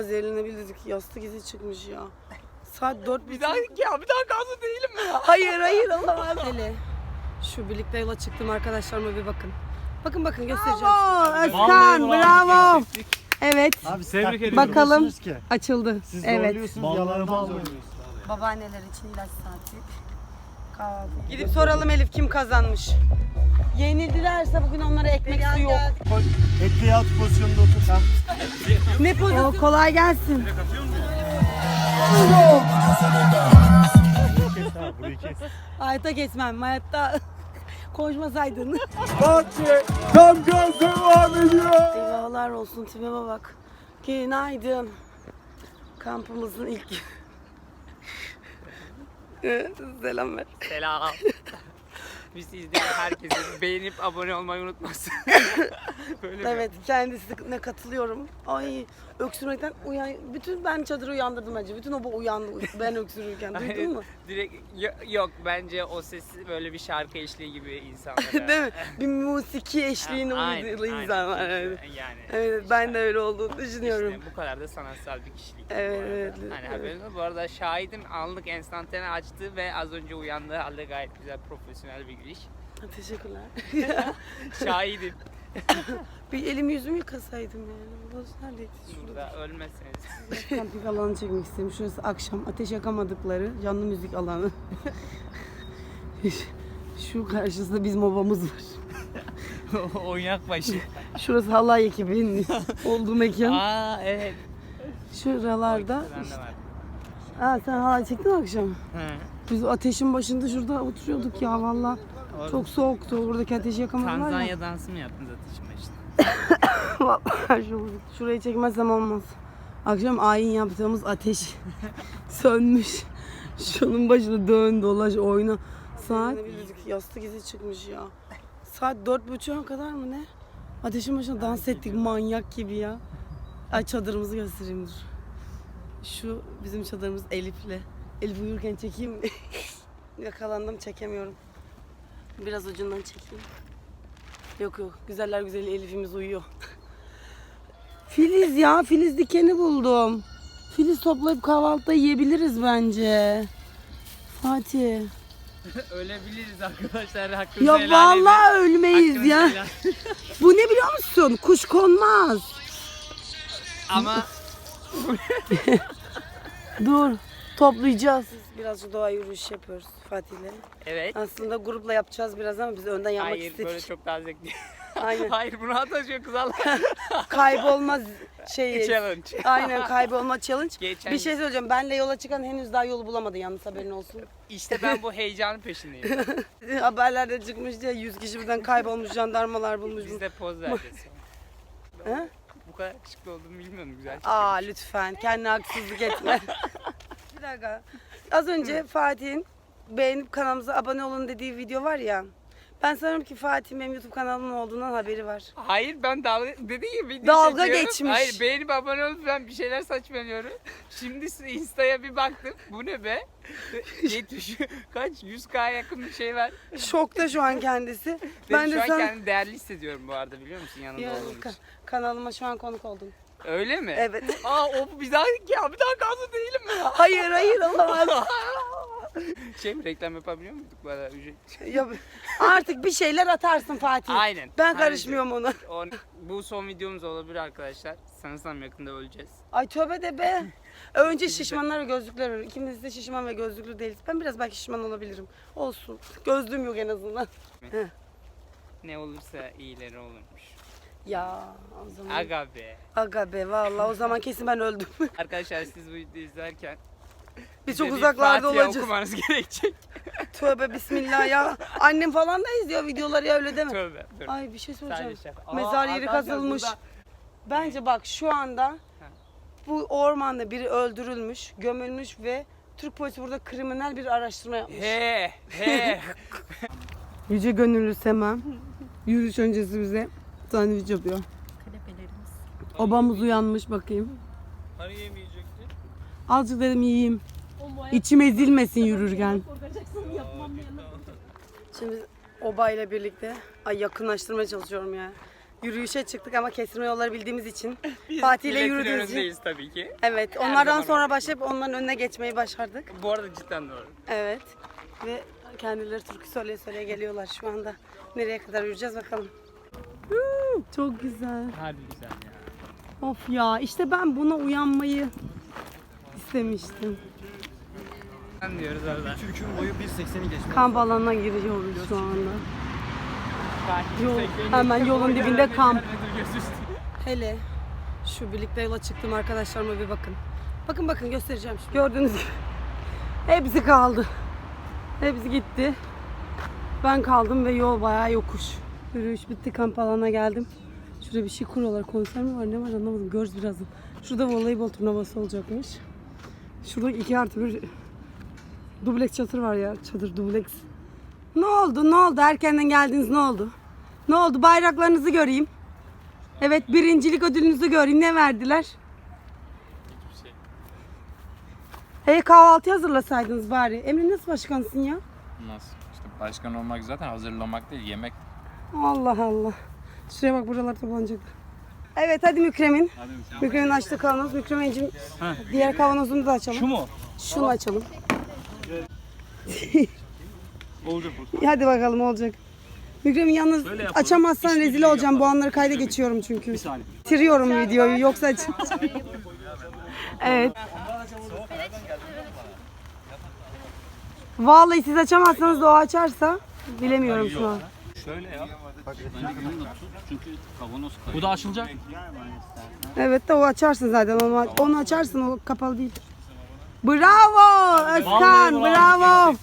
Zerline bildirdik yastık izi çıkmış ya. Saat dört Bir daha ya bir daha gazlı değilim mi ya? Hayır hayır Allah Hele. Şu birlikte yola çıktım arkadaşlarıma bir bakın. Bakın bakın göstereceğim. Bravo Özkan bravo. Evet Abi tebrik ediyorum. bakalım Ki. açıldı. Siz evet. zorluyorsunuz, zorluyorsunuz. Babaanneler için ilaç saati. Kahvaltı. Gidip soralım Elif kim kazanmış. Yenildilerse bugün onlara ekmek su yok. Etli yağ pozisyonunda otur. Ha. Ne pozisyonu? kolay gelsin. Kes ha, burayı kes. Hayatta koşmasaydın. Bahçe tam gaz devam ediyor. Eyvahlar olsun tipime bak. Günaydın. Kampımızın ilk günü. Selam ver. Selam. Bizi izleyen herkese beğenip abone olmayı unutmasın. Böyle bir- Evet kendisine katılıyorum. Ay öksürmekten uyan... Bütün ben çadırı uyandırdım bence. Bütün oba uyandı ben öksürürken. Duydun mu? Direkt yo- yok bence o sesi böyle bir şarkı eşliği gibi insanlara. Değil mi? Bir musiki eşliğinde Aynen, uyuduğu aynen. insanlar. Evet. Yani. Evet ben de öyle olduğunu düşünüyorum. İşte bu kadar da sanatsal bir kişilik. bu Evet, arada. evet, Hani evet. haberiniz olsun. Bu arada şahidim anlık enstantane açtı ve az önce uyandığı halde gayet güzel profesyonel bir giriş. Teşekkürler. Şahidim. bir elimi yüzümü yıkasaydım yani. Neredeydi? Şurada. Burada ölmezseniz. Kamping alanı çekmek istedim. Şurası akşam ateş yakamadıkları canlı müzik alanı. Şu karşısında bizim obamız var. Oynak başı. Şurası halay ekibinin olduğu mekan. Aa evet. Şuralarda. Ben Aa, sen halay çektin akşam? Hı. Biz ateşin başında şurada oturuyorduk ya valla. Çok soğuktu. Buradaki ateşi yakamadılar ya. Tanzanya dansı mı yaptınız ateşin başında? Vallahi şu, şurayı çekmezsem olmaz. Akşam ayin yaptığımız ateş sönmüş. Şunun başında dön dolaş oyna. Saat yastık izi çıkmış ya. Saat dört buçuğa kadar mı ne? Ateşin başında dans ettik manyak gibi ya. Ay çadırımızı göstereyim dur. Şu bizim çadırımız Elif'le. Elif uyurken çekeyim mi? Yakalandım çekemiyorum. Biraz ucundan çekeyim. Yok yok güzeller güzeli Elif'imiz uyuyor. Filiz ya Filiz dikeni buldum. Filiz toplayıp kahvaltıda yiyebiliriz bence. Fatih. Ölebiliriz arkadaşlar hakkınızı Ya helal edin. vallahi ölmeyiz Hakkınızı ya. helal- Bu ne biliyor musun? Kuş konmaz. Ama Dur. Toplayacağız. Biraz doğa yürüyüş yapıyoruz Fatih'le. evet. Aslında grupla yapacağız biraz ama biz önden yapmak Hayır istedik. böyle çok daha zevkli. Aynen. Hayır bunu atacıyor kız Allah. Kaybolmaz şey. Challenge. Aynen kaybolma challenge. Geçen Bir şey söyleyeceğim. Benle yola çıkan henüz daha yolu bulamadı yalnız haberin olsun. İşte ben bu heyecanın peşindeyim. Haberlerde çıkmış diye 100 kişi birden kaybolmuş, jandarmalar bulmuş. Biz de poz vereceğiz. He? Bu kadar yakışıklı olduğumu bilmiyordum güzel. Aa lütfen kendine haksızlık etme. bir dakika. Az önce Fatih'in beğenip kanalımıza abone olun dediği video var ya. Ben sanırım ki Fatih'in benim YouTube kanalımın olduğundan haberi var. Hayır ben dalga dedi ki video Dalga çekiyorum. geçmiş. Hayır beğenip abone olup ben bir şeyler saçmalıyorum. Şimdi Insta'ya bir baktım. Bu ne be? 70 kaç 100k yakın bir şey var. Şokta şu an kendisi. Ben şu de an sana kendimi değerli hissediyorum bu arada biliyor musun yanında Ya, olduğum için. kanalıma şu an konuk oldun. Öyle mi? Evet. Aa o bir daha ya bir daha gazlı değilim mi ya? hayır hayır olamaz. Şey mi reklam yapabiliyor muyduk arada ücret? ya, artık bir şeyler atarsın Fatih. Aynen. Ben karışmıyorum ona. O, bu son videomuz olabilir arkadaşlar. Sanırsam yakında öleceğiz. Ay tövbe de be. Önce şişmanlar ve gözlükler var. İkimiz de şişman ve gözlüklü değiliz. Ben biraz belki şişman olabilirim. Olsun. Gözlüğüm yok en azından. Ne olursa iyileri olurmuş. Ya o zaman. Aga be. Aga be vallahi o zaman kesin ben öldüm. Arkadaşlar siz bu videoyu izlerken Biz çok uzaklarda Fatiha olacağız. okumanız gerekecek. Tövbe bismillah ya. Annem falan da izliyor videoları ya öyle deme. Tövbe. Dur. Ay bir şey soracağım. Sadece şaka. Aa, Mezar yeri arkadaşlar kazılmış. burada- Bence bak şu anda bu ormanda biri öldürülmüş, gömülmüş ve Türk polisi burada kriminal bir araştırma yapmış. He he. Yüce Gönüllü Sema yürüyüş öncesi bize sandviç yapıyor. Obamız uyanmış bakayım. Hani yemeyecekti? Azıcık dedim yiyeyim. İçim ezilmesin yürürken. Şimdi obayla birlikte ay yakınlaştırmaya çalışıyorum ya. Yürüyüşe çıktık ama kestirme yolları bildiğimiz için. Fatih ile Milletin yürüdüğümüz için. önündeyiz tabii ki. Evet Her onlardan zaman sonra başlayıp onların önüne geçmeyi başardık. Bu arada cidden doğru. Evet. Ve kendileri türkü söyleye söyleye geliyorlar şu anda. Nereye kadar yürüyeceğiz bakalım. Çok güzel. Hadi güzel ya. Of ya işte ben buna uyanmayı istemiştim. Ben diyoruz arada. Türk'ün boyu 1.80'i geçmiş. Kamp alanına giriyoruz şu anda. Yol- hemen yolun dibinde kamp. Hele şu birlikte yola çıktım arkadaşlarıma bir bakın. Bakın bakın göstereceğim şimdi. Gördüğünüz gibi hepsi kaldı. Hepsi gitti. Ben kaldım ve yol bayağı yokuş. Yürüyüş bitti kamp alanına geldim. Şurada bir şey kuruyorlar. Konser mi var ne var anlamadım. Görürüz birazdan. Şurada voleybol turnuvası olacakmış. Şurada iki artı bir dubleks çadır var ya. Çadır dubleks. Ne oldu ne oldu? Erkenden geldiniz ne oldu? Ne oldu? Bayraklarınızı göreyim. Evet birincilik ödülünüzü göreyim. Ne verdiler? E kahvaltı hazırlasaydınız bari. Emre nasıl başkansın ya? Nasıl? İşte başkan olmak zaten hazırlamak değil, yemek. Allah Allah. Şuraya bak buralar toplanacaklar. Evet hadi Mükremin. Mükremin açtı kavanoz. Mükremin'cim diğer kavanozunu da açalım. Şu mu? Şunu açalım. Olacak hadi bakalım olacak. Mükremin yalnız Böyle yapalım. açamazsan rezil olacağım. yapalım. Bu anları kayda geçiyorum çünkü. Bir saniye. Bitiriyorum videoyu yoksa aç. evet. Vallahi siz açamazsanız da o açarsa bilemiyorum şu an. Şöyle yap. Bu da açılacak. Evet de o açarsın zaten onu, onu açarsın o kapalı değil. Bravo Özkan bravo.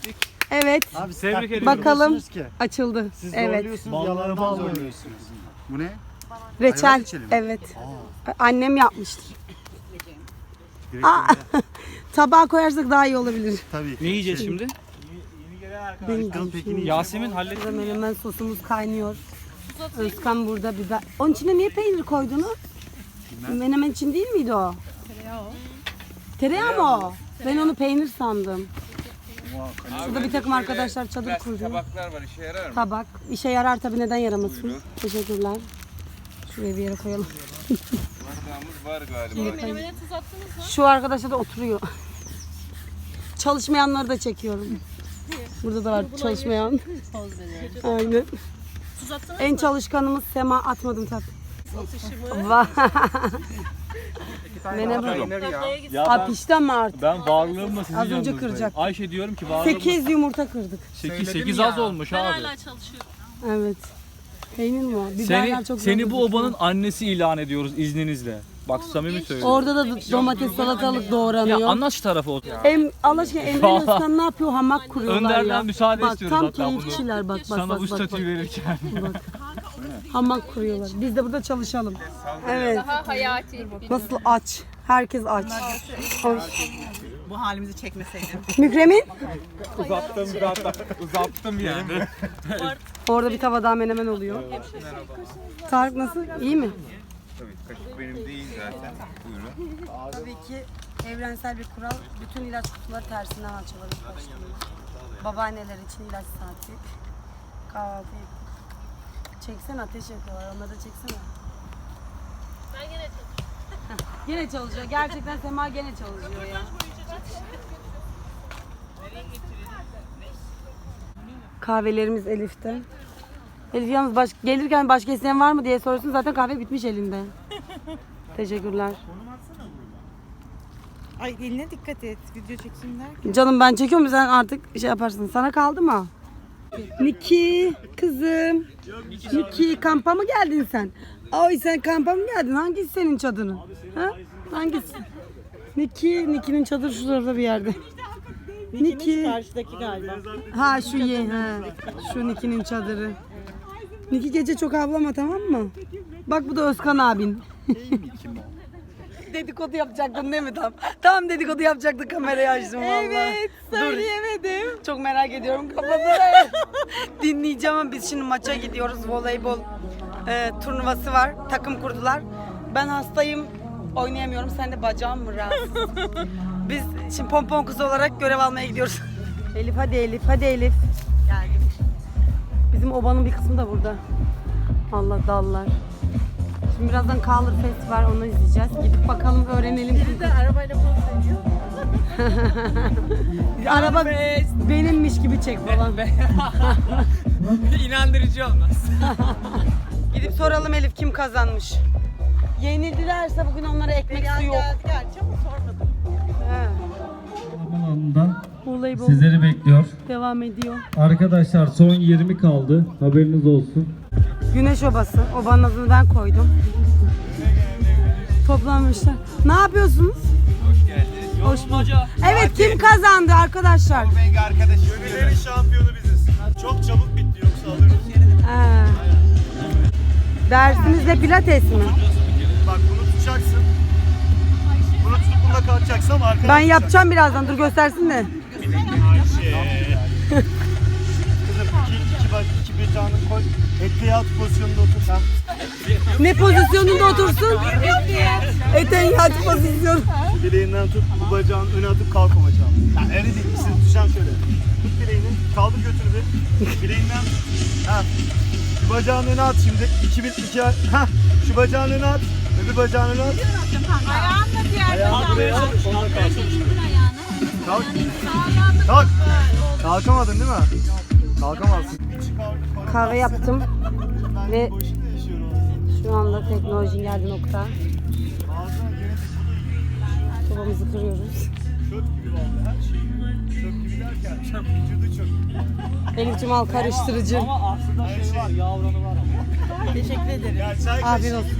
Evet Tebrik ediyorum. bakalım ki. açıldı. Siz Evet zorluyorsunuz, yalandan zorluyorsunuz. Bu ne? reçel Ayva reçeli mi? evet. Annem yapmıştır. Aa, tabağa koyarsak daha iyi olabilir. Tabii. Ne yiyeceğiz şimdi? Bakalım peki ne Yasemin hallet. Burada menemen sosumuz kaynıyor. Özkan burada biber. Onun içine niye peynir koydunuz? Menemen için değil miydi o? Tereyağı o. Tereyağı mı o? Ben onu peynir sandım. Şurada bir takım arkadaşlar çadır kurdu. Tabaklar var, işe yarar mı? Tabak. İşe yarar tabii neden yaramasın? Teşekkürler. Şuraya bir yere koyalım. Bardağımız var galiba. Şu arkadaşa da oturuyor. Çalışmayanları da çekiyorum. Burada da var çalışmayan. Aynen. En çalışkanımız Sema atmadım tat. Vay. Merhaba. Ya Ha ben, pişti mi artık? ben varlığımla sizin Az önce yanınızdayım. kıracak. Ayşe diyorum ki varlığımla 8 yumurta kırdık. 8, 8 az olmuş abi. Evet. Peynir mi o? Biberler Seni, çok seni bu obanın annesi ilan ediyoruz izninizle. Bak samimi söylüyorum. Orada da domates salatalık doğranıyor. Ya anlat şu tarafa otur. Em, Allah aşkına Emre Özkan ne yapıyor? Hamak kuruyorlar Önderden ya. müsaade bak, istiyoruz tam hatta bunu. keyifçiler bak bak Sana bak bu bak. bak. statüyü verirken. Hamak kuruyorlar. Biz de burada çalışalım. Evet. Daha hayati. Nasıl aç? Herkes aç. Hoş. Bu halimizi çekmeseydin. Mükremin? Uzattım zaten. Uzattım yani. Orada bir tava daha menemen oluyor. Tarık nasıl? İyi mi? Tabii kaşık benim değil zaten. Buyurun. Tabii ki evrensel bir kural. Bütün ilaç kutuları tersinden açılır. Babaanneler için ilaç saati. Kahvaltı ettik. Çeksene ateş yakıyorlar. Onları da çeksene. Ben gene çalışıyorum. Gene çalışıyor. Gerçekten Sema gene çalışıyor ya. Kahvelerimiz Elif'te. Elif yalnız baş, gelirken başka isteyen var mı diye soruyorsun. Zaten kahve bitmiş elinde. Teşekkürler. Ay eline dikkat et. Video çeksinler. Canım ben çekiyorum sen artık şey yaparsın. Sana kaldı mı? Niki kızım. Niki kampa mı geldin sen? Ay sen kampa mı geldin? Hangisi senin çadırın? Ha? Hangisi? Niki, Niki'nin çadırı şurada bir yerde. Niki. Karşıdaki galiba. Ha şu ye ha. Şu Niki'nin çadırı. Niki gece çok avlama tamam mı? Bak bu da Özkan abin. dedikodu yapacaktın değil mi tam? Tam dedikodu yapacaktı kamerayı açtım valla. Evet söyleyemedim. Çok merak ediyorum kapatsana. Dinleyeceğim ama biz şimdi maça gidiyoruz. Voleybol e, turnuvası var. Takım kurdular. Ben hastayım. Oynayamıyorum. Sen de bacağım mı rahatsız? Biz şimdi pompon kızı olarak görev almaya gidiyoruz. Elif hadi Elif, hadi Elif. Geldim. Bizim obanın bir kısmı da burada. Allah dallar. Şimdi birazdan Color Fest var onu izleyeceğiz. Gidip bakalım öğrenelim. Bir de arabayla poz veriyor. Araba benimmiş gibi çek falan. İnandırıcı olmaz. Gidip soralım Elif kim kazanmış. Yenildilerse bugün onlara ekmek su yok. Geldi gerçi ama sormadım. He. alanından Voleybol sizleri bekliyor. devam ediyor. Arkadaşlar son 20 kaldı. Haberiniz olsun. Güneş obası. Obanın adını ben koydum. Toplanmışlar. Ne yapıyorsunuz? Hoş geldiniz. Hoş bulduk. Evet kim kazandı arkadaşlar? Bengi arkadaşım. Gönüllerin şampiyonu biziz. Çok çabuk bitti yoksa alırız. Dersiniz de pilates mi? Bak bunu tutacaksın. Bunu tutup bunda kalkacaksın ama Ben yapacağım birazdan. Dur göstersin de. Ayşe. Kızım bacağını koy. Etli yat pozisyonunda otur. Ha. Ne pozisyonunda otursun? Eten yat pozisyonu. Şu bileğinden tut. Bu bacağın öne atıp kalk o bacağın. Yani öyle değil. İkisini tutacağım şöyle. Tut bileğini. Kaldır götür bir. Bileğinden tut. Ha. Şu bacağını öne at şimdi. İki, bir, iki, ha. Şu bacağını öne at. Öbür bacağını öne at. Ayağınla diğer Ayağını buraya at. İşte. Kalk. Kalk. Kalkamadın değil mi? Kalkamazsın. Kahve yaptım Ve- şu anda teknolojinin geldiği nokta. Sobamızı kırıyoruz. çöp gibi vallahi her şey. Çöp gibi derken çöp vücudu çöp. Elif'cim al karıştırıcı. Her şey. Teşekkür ederim. Ya çay Afiyet olsun.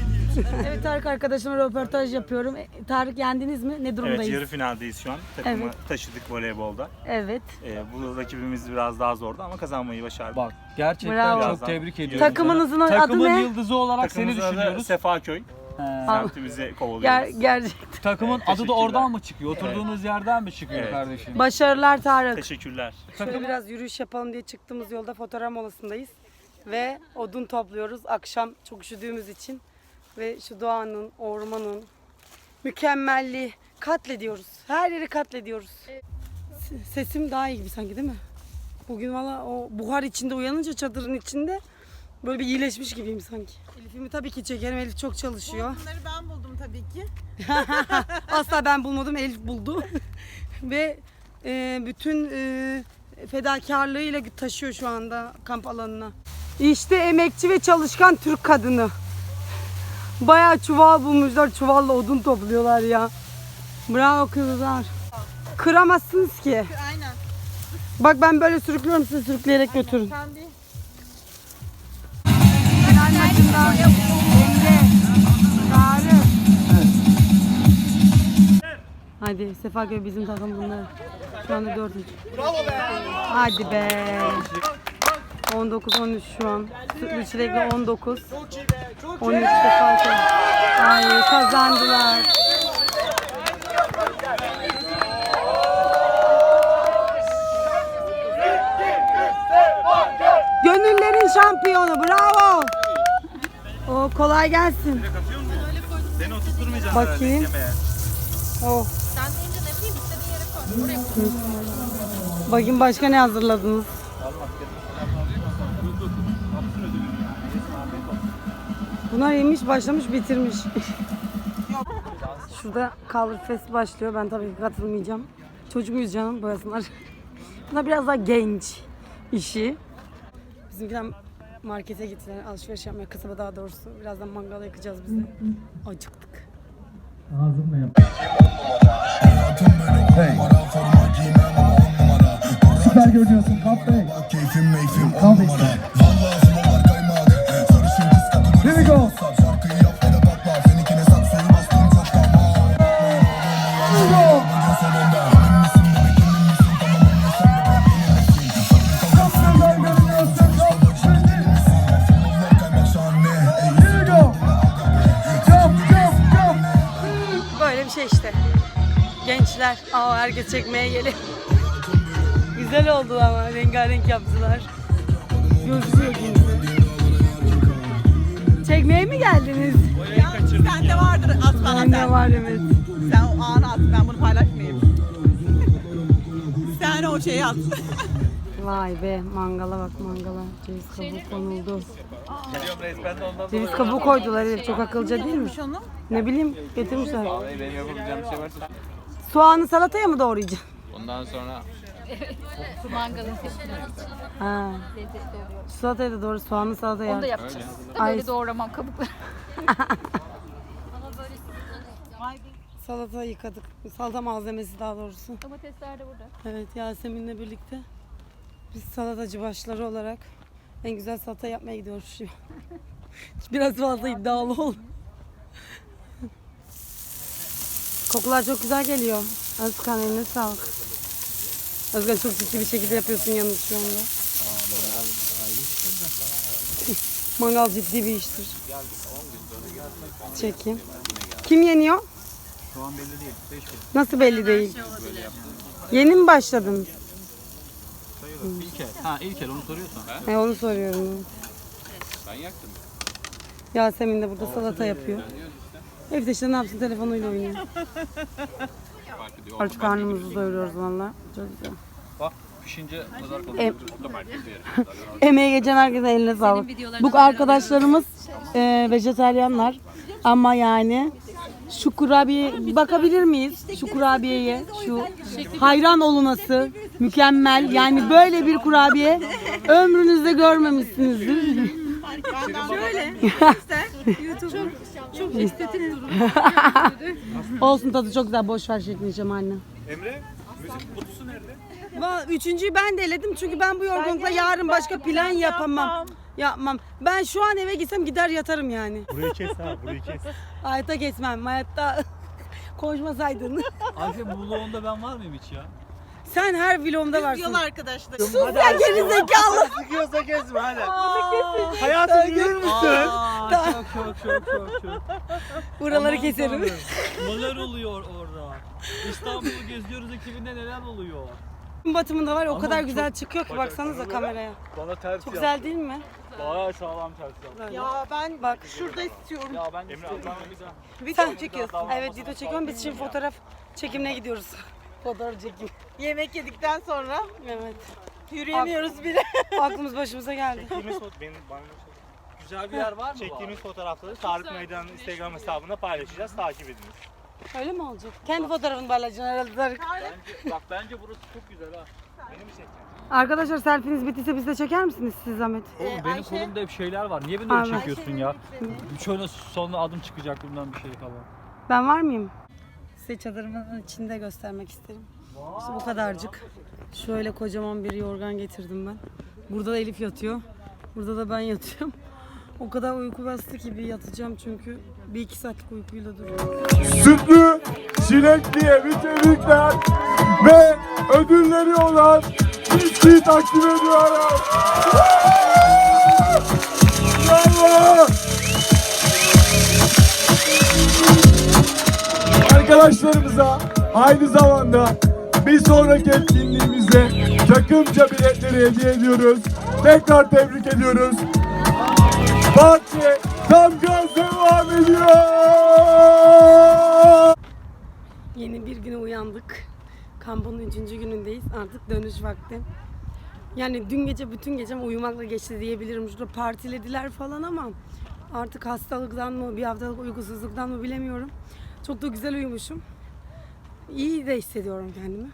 Evet Tarık arkadaşımla röportaj yapıyorum. E, Tarık yendiniz mi? Ne durumdayız? Evet yarı finaldeyiz şu an. Takımı Evet. taşıdık voleybolda. Evet. Ee, bu rakibimiz biraz daha zordu ama kazanmayı başardık. Bak gerçekten Bravo. çok tebrik ediyorum. Takımınızın adı Takımın ne? yıldızı olarak seni Takımımızın adı düşünüyoruz. Sefaköy. He. Semtimizi Ger kovalıyoruz. gerçek. Takımın adı da oradan mı çıkıyor? Oturduğunuz yerden mi çıkıyor Evet. kardeşim? Başarılar Tarık. Teşekkürler. Şöyle biraz yürüyüş yapalım diye çıktığımız yolda fotoğraf molasındayız. Ve odun topluyoruz akşam çok üşüdüğümüz için. Ve şu doğanın, ormanın mükemmelliği katlediyoruz. Her yeri katlediyoruz. Sesim daha iyi gibi sanki değil mi? Bugün valla o buhar içinde uyanınca çadırın içinde böyle bir iyileşmiş gibiyim sanki. Elif'imi tabii ki çekerim. Elif çok çalışıyor. Bunları ben buldum tabii ki. Asla ben bulmadım, Elif buldu. Ve e, bütün e, fedakarlığıyla taşıyor şu anda kamp alanına. İşte emekçi ve çalışkan Türk kadını. Bayağı çuval bulmuşlar, çuvalla odun topluyorlar ya. Bravo kızlar. Kıramazsınız ki. Aynen. Bak ben böyle sürüklüyorum, siz sürükleyerek götürün. Sen değil. Final maçında Emre, Tarık. Hadi Sefaköy bizim takım bunlar. Şu anda 4 Bravo be. Hadi be. 19 13 şu an. Sütlü çilekli 19. 13 Sefaköy. Ay kazandılar. Gönüllerin şampiyonu bravo. O kolay gelsin. Seni oturtmayacağım Bakayım. Oh. Sen deyince ne bileyim istediğin yere koy. Buraya koy. Bakayım başka ne hazırladınız? Bunlar yemiş, başlamış, bitirmiş. Şurada Color Fest başlıyor. Ben tabii ki katılmayacağım. Çocuk muyuz canım? Boyasınlar. Bunlar biraz daha genç işi. Bizimkiler markete gittiler. Alışveriş yapmaya. Kasaba daha doğrusu. Birazdan mangal yakacağız biz de. Acıktık. Ağzımla yap. Süper görünüyorsun Kamp Bey. Kamp. Böyle bir şey işte. Gençler. Aa herkes çekmeye geliyor. Güzel oldu ama rengarenk yaptılar. Gözüküyor kimse. Çekmeye mi geldiniz? Sende vardır at bana sen. var evet. Sen o anı at ben bunu paylaşmayayım. sen o şeyi at. Vay be mangala bak mangala. Ceviz kabuğu konuldu. Ceviz kabuğu koydular Elif. Çok akılcı değil mi? Onu. Ne bileyim getirmişler. Vallahi benim yapabileceğim bir şey varsa. Soğanı salataya mı doğrayacaksın? Ondan sonra Mangalın sesini Ha. lezzetli oluyor. Salataya da doğru soğanlı salataya. Onu da yapacağız. Da Ay. böyle doğramam kabukları. Salata yıkadık. Salata malzemesi daha doğrusu. Domatesler de burada. Evet Yasemin'le birlikte biz salatacı başları olarak en güzel salata yapmaya gidiyoruz şu an. Biraz fazla iddialı ol. Kokular çok güzel geliyor. Özkan eline sağlık. Özkan çok ciddi bir şekilde yapıyorsun yalnız şu anda. Mangal ciddi bir iştir. Çekeyim. Kim yeniyor? Şu an belli değil. 5 Nasıl belli değil? Yeni mi başladın? İlker. Ha İlker onu soruyorsan. He onu soruyorum. ben yaktım. Yasemin de burada salata yapıyor. Evde işte ne yapsın telefonuyla oynuyor. Aç karnımızı doyuruyoruz valla. Çok güzel. Bak pişince nazar kalıyor. Em- O da farklı bir yer. Emeğe geçen herkese eline sağlık. Bu arkadaşlarımız e, vejeteryanlar. Ama yani şu kurabiye bakabilir miyiz? Şu kurabiyeye, şu hayran olunası mükemmel. Yani böyle bir kurabiye ömrünüzde görmemişsinizdir. Şöyle. Olsun tadı çok güzel. Boş ver şeklini anne. Emre müzik kutusu nerede? Va- Üçüncüyü ben de eledim çünkü ben bu yorgunlukla yarın başka plan yapamam. Yapmam. Ben şu an eve gitsem gider yatarım yani. Burayı kes ha burayı kes. Hayatta geçmem. Hayatta konuşmasaydın. Ayşe bu vlogunda ben var mıyım hiç ya? Sen her vlogumda varsın. Yol arkadaşlar. Ya geri zekalı. Sıkıyorsa kesme hadi. Hayatım yürür müsün? Aa, çok çok çok çok çok. Buraları Aman keserim. Tanrım, Neler oluyor orada? İstanbul'u geziyoruz ekibinde neler oluyor? Gün batımında var ya o Ama kadar çok- güzel çıkıyor ki baksanıza kameraya. Bana ters Çok güzel değil mi? Bayağı sağlam ters yap. Böyle. Ya ben Bak. şurada istiyorum. Ya ben Emre istiyorum. Allah'ın güzel. Video mu çekiyorsun? Evet video çekiyorum. Biz şimdi fotoğraf çekimine gidiyoruz. Fotoğraf çekim. Yemek yedikten sonra Evet. yürüyemiyoruz bile. Aklımız başımıza geldi. Çektiğimiz foto benim bana Güzel bir yer var mı? Çektiğimiz fotoğrafları Tarık Meydan'ın Instagram hesabında paylaşacağız. Takip ediniz. Öyle mi olacak? Kendi fotoğrafını paylaşacaksın herhalde. Tarık. Bence, bak bence burası çok güzel ha. Beni mi çekeceksin? Arkadaşlar selfiniz bittiyse biz de çeker misiniz siz zahmet? Oğlum benim kolumda hep şeyler var. Niye beni öyle Aynen. çekiyorsun ya? Şöyle sonra adım çıkacak bundan bir şey falan. Ben var mıyım? Size çadırımın içinde göstermek isterim. İşte bu kadarcık. Şöyle kocaman bir yorgan getirdim ben. Burada da Elif yatıyor. Burada da ben yatıyorum. O kadar uyku bastı ki bir yatacağım çünkü bir iki saatlik uykuyla duruyorum. Sütlü çilekliye bir tebrikler ve ödülleri olan viskiyi takdim ediyorum. Bravo! Arkadaşlarımıza aynı zamanda bir sonraki etkinliğimizde takımca biletleri hediye ediyoruz. Tekrar tebrik ediyoruz. Parti tam gaz devam ediyor. Yeni bir güne uyandık. Kampın üçüncü günündeyiz. Artık dönüş vakti. Yani dün gece bütün gecem uyumakla geçti diyebilirim. Şurada partilediler falan ama artık hastalıktan mı bir haftalık uykusuzluktan mı bilemiyorum. Çok da güzel uyumuşum. İyi de hissediyorum kendimi.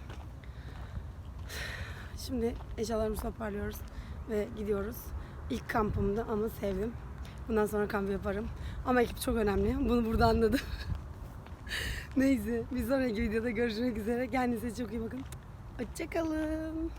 Şimdi eşyalarımızı toparlıyoruz ve gidiyoruz. İlk kampımdı ama sevdim. Bundan sonra kamp yaparım. Ama ekip çok önemli. Bunu burada anladım. Neyse bir sonraki videoda görüşmek üzere. Kendinize çok iyi bakın. Hoşçakalın.